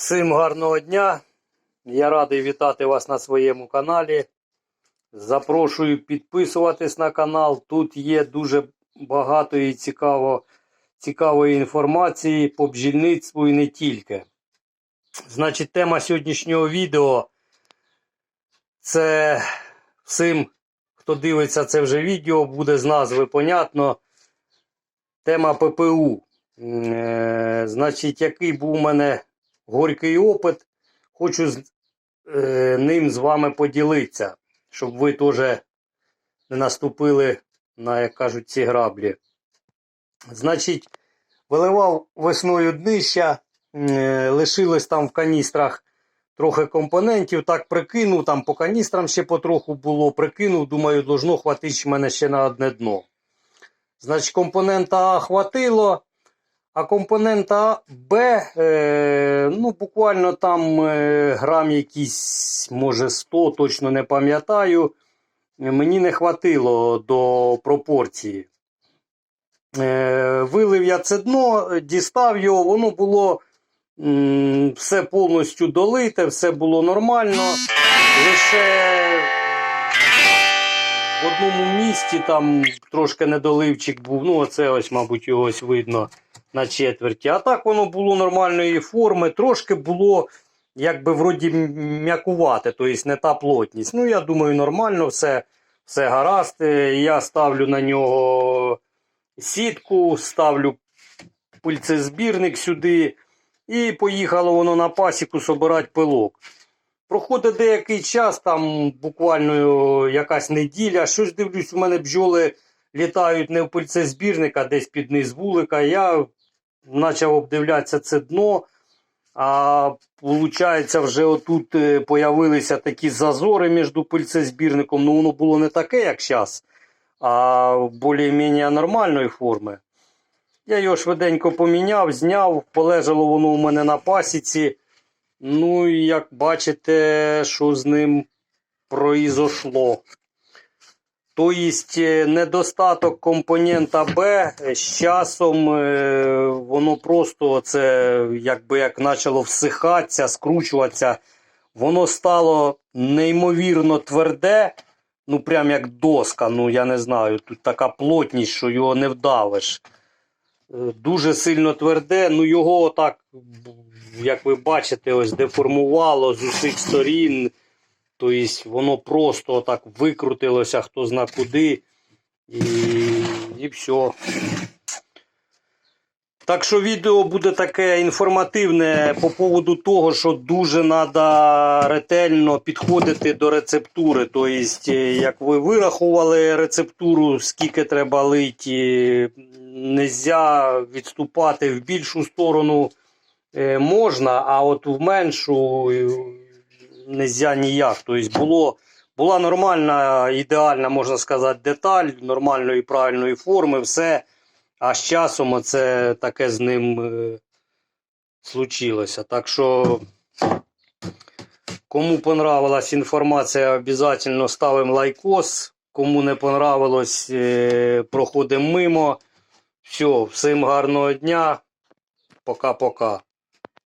Всім гарного дня. Я радий вітати вас на своєму каналі. Запрошую підписуватись на канал. Тут є дуже багато і цікаво, цікавої інформації по бджільництву і не тільки. Значить, тема сьогоднішнього відео це всім, хто дивиться це вже відео, буде з назви понятно. Тема ППУ. Е, значить, який був у мене горький опит, хочу з, е, ним з вами поділитися, щоб ви теж не наступили на, як кажуть, ці граблі. Значить, виливав весною днища, е, лишилось там в каністрах трохи компонентів, так прикинув, там по каністрам ще потроху було, прикинув, думаю, должно хватить мене ще на одне дно. Значить, компонента А хватило, а компонента Б, е, ну, буквально там е, грам якісь, може 100, точно не пам'ятаю. Мені не хватило до пропорції. Е, вилив я це дно, дістав його, воно було м, все повністю долите, все було нормально. Лише в одному місці там трошки недоливчик був. Ну, оце ось, мабуть, його ось видно на четверті. А так воно було нормальної форми, трошки було, якби вроді м- м'якувате, тобто не та плотність. Ну, я думаю, нормально, все, все гаразд. Е, Я ставлю на нього сітку, ставлю пильцезбірник сюди. І поїхало воно на пасіку собирати пилок. Проходить деякий час, там буквально якась неділя. Щось дивлюсь, у мене бджоли літають не в пильцезбірник, а десь під низ вулика. Я почав обдивлятися це дно. А виходить, вже отут е, появилися такі зазори між пильцезбірником. Ну, воно було не таке, як зараз, а більш-менш нормальної форми. Я його швиденько поміняв, зняв, полежало воно у мене на пасіці. Ну, і як бачите, що з ним произошло. Тобто недостаток компонента Б е, з часом е, воно просто це якби як почало всихатися, скручуватися. Воно стало неймовірно тверде, ну прям як доска. Ну я не знаю, тут така плотність, що його не вдавиш. Е, Дуже сильно тверде, ну його отак, як ви бачите, ось деформувало з усіх сторін. Тобто воно просто отак викрутилося, хто зна куди. І, і все. Так що відео буде таке інформативне по поводу того, що дуже треба ретельно підходити до рецептури. Тобто, як ви вирахували рецептуру, скільки треба лити, нельзя відступати в більшу сторону е, можна, а от в меншу е, нельзя ніяк. Тобто було, була нормальна, ідеальна, можна сказати, деталь, нормальної правильної форми, все. А з часом оце таке з ним е, случилося. Так що, кому понравилась інформація, обов'язково ставимо лайкос. Кому не понравилось, е, проходимо мимо. Все, всім гарного дня. Пока-пока.